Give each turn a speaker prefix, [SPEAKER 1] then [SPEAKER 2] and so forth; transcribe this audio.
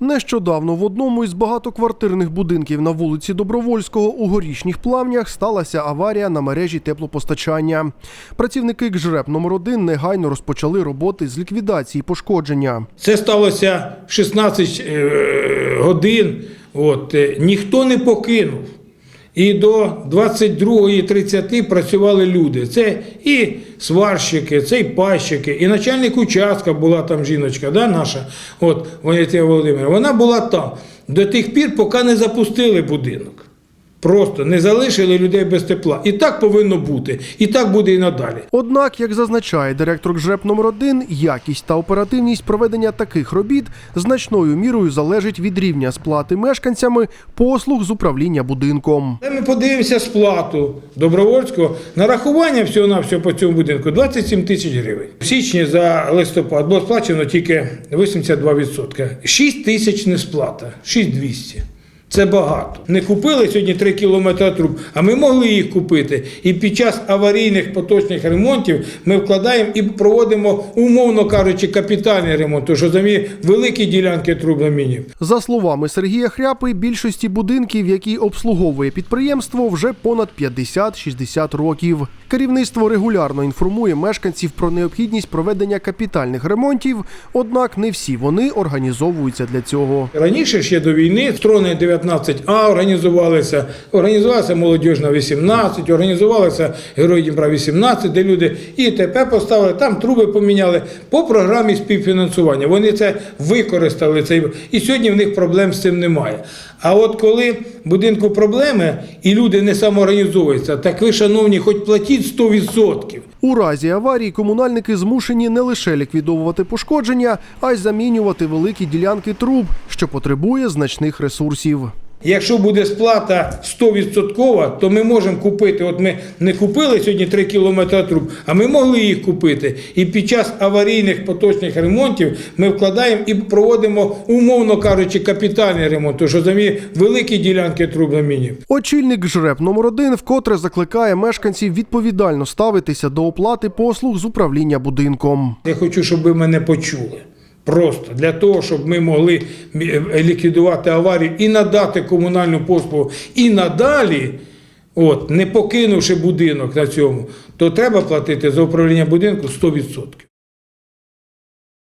[SPEAKER 1] Нещодавно в одному із багатоквартирних будинків на вулиці Добровольського у горішніх плавнях сталася аварія на мережі теплопостачання. Працівники КЖРЕП номер 1 негайно розпочали роботи з ліквідації пошкодження.
[SPEAKER 2] Це сталося в 16 е, годин. От, е, ніхто не покинув. І до 22.30 працювали люди. Це і сварщики, це і пащики, і начальник участка була там жіночка, да, наша, от Валентина Володимирівна. Вона була там до тих пір, поки не запустили будинок. Просто не залишили людей без тепла. І так повинно бути. І так буде і надалі.
[SPEAKER 1] Однак, як зазначає директор КЖРЕП номер 1 якість та оперативність проведення таких робіт значною мірою залежить від рівня сплати мешканцями послуг з управління будинком.
[SPEAKER 2] Ми подивимося сплату добровольського нарахування всього на всього по цьому будинку 27 тисяч гривень. В січні за листопад було сплачено тільки 82%. 6 тисяч не сплата, 6200. Це багато. Не купили сьогодні 3 кілометри труб, а ми могли їх купити. І під час аварійних поточних ремонтів ми вкладаємо і проводимо, умовно кажучи, капітальний ремонт, що замі великі ділянки труб замінів.
[SPEAKER 1] За словами Сергія Хряпи, більшості будинків, які обслуговує підприємство, вже понад 50-60 років. Керівництво регулярно інформує мешканців про необхідність проведення капітальних ремонтів однак не всі вони організовуються для цього.
[SPEAKER 2] Раніше ще до війни сторони 19 15А організувалися, організувалася молодіжна 18, організувалися Герої Дніпра 18, де люди і ТП поставили, там труби поміняли по програмі співфінансування. Вони це використали. Це, і сьогодні в них проблем з цим немає. А от коли в будинку проблеми і люди не самоорганізовуються, так ви, шановні, хоч платіть 100%.
[SPEAKER 1] У разі аварії комунальники змушені не лише ліквідовувати пошкодження, а й замінювати великі ділянки труб, що потребує значних ресурсів.
[SPEAKER 2] Якщо буде сплата 100%, то ми можемо купити. От ми не купили сьогодні 3 кілометри труб, а ми могли їх купити. І під час аварійних поточних ремонтів ми вкладаємо і проводимо, умовно кажучи, капітальний ремонт, тому що замі великі ділянки труб замінів.
[SPEAKER 1] Очільник ЖРЕП номер 1 вкотре закликає мешканців відповідально ставитися до оплати послуг з управління будинком.
[SPEAKER 2] Я хочу, щоб ви мене почули. Просто для того, щоб ми могли е, ліквідувати аварію і надати комунальну послугу і надалі, от, не покинувши будинок на цьому, то треба платити за управління будинку 100%.